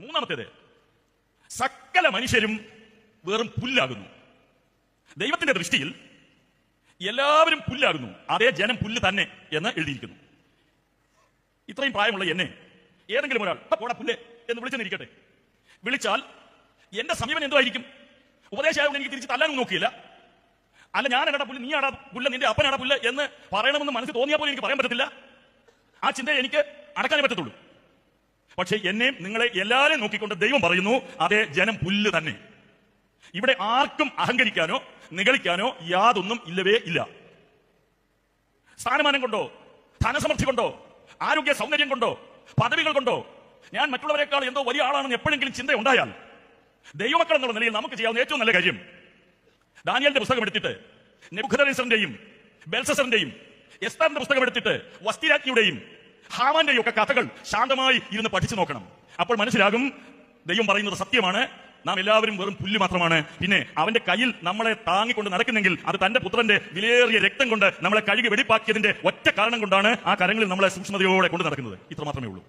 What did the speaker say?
മൂന്നാമത്തേത് സകല മനുഷ്യരും വെറും പുല്ലാകുന്നു. ദൈവത്തിന്റെ ദൃഷ്ടിയിൽ എല്ലാവരും പുല്ലാകുന്നു. അതേ ജനം പുല്ല് തന്നെ എന്ന് എഴുതിയിരിക്കുന്നു. ഇത്രയും പ്രായമുള്ള എന്നെ ഏതെങ്കിലും ഒരാൾ "ആ, പോടാ പുല്ല് എന്ന് വിളിച്ചെന്നിരിക്കട്ടെ വിളിച്ചാൽ എന്റെ സമീപനം എന്തായിരിക്കും ഉപദേശമായതുകൊണ്ട് എനിക്ക് തിരിച്ച് തല്ലാനും നോക്കിയില്ല. അല്ല ഞാൻ എടാ പുല്ല് നീ ആടാ പുല്ല് നിന്റെ അപ്പനാടാ പുല്ല് എന്ന് പറയണമെന്ന് മനസ്സിൽ തോന്നിയാൽ പോലും എനിക്ക് പറയാൻ പറ്റത്തില്ല. ആ ചിന്തയെ എനിക്ക് അടക്കാനേ പറ്റത്തുള്ളൂ. പക്ഷേ എന്നെയും നിങ്ങളെ എല്ലാവരെയും നോക്കിക്കൊണ്ട് ദൈവം പറയുന്നു അതേ ജനം പുല്ല് തന്നെ. ഇവിടെ ആർക്കും അഹങ്കരിക്കാനോ നിഗളിക്കാനോ യാതൊന്നും ഇല്ലവേ ഇല്ല. സ്ഥാനമാനം കൊണ്ടോ ധനസമൃദ്ധി കൊണ്ടോ ആരോഗ്യ സൗന്ദര്യം കൊണ്ടോ പദവികൾ കൊണ്ടോ ഞാൻ മറ്റുള്ളവരെക്കാൾ എന്തോ വലിയ ആളാണെന്ന് എപ്പോഴെങ്കിലും ചിന്ത ഉണ്ടായാൽ ദൈവമക്കൾ എന്നുള്ള നിലയിൽ നമുക്ക് ചെയ്യാവുന്ന ഏറ്റവും നല്ല കാര്യം ദാനിയലിന്റെ പുസ്തകം എടുത്തിട്ട് നെബുഖദനേസറിന്റെയും ബെൽസസറിന്റെയും എസ്താറിന്റെ പുസ്തകം എടുത്തിട്ട് വസ്തിരാജ്ഞിയുടെയും ഹാമാന്റെയും ഒക്കെ കഥകൾ ശാന്തമായി ഇരുന്ന് പഠിച്ചു നോക്കണം. അപ്പോൾ മനസ്സിലാകും ദൈവം പറയുന്നത് സത്യമാണ്. നാം എല്ലാവരും വെറും പുല്ല് മാത്രമാണ്. പിന്നെ അവന്റെ കയ്യിൽ നമ്മളെ താങ്ങിക്കൊണ്ട് നടക്കുന്നെങ്കിൽ അത് തന്റെ പുത്രന്റെ വിലയേറിയ രക്തം കൊണ്ട് നമ്മളെ കഴുകി വെടിപ്പാക്കിയതിന്റെ ഒറ്റ കാരണം കൊണ്ടാണ് ആ കരങ്ങളിൽ നമ്മളെ സൂക്ഷ്മതയോടെ കൊണ്ട് നടക്കുന്നത്. ഇത്ര മാത്രമേ ഉള്ളൂ.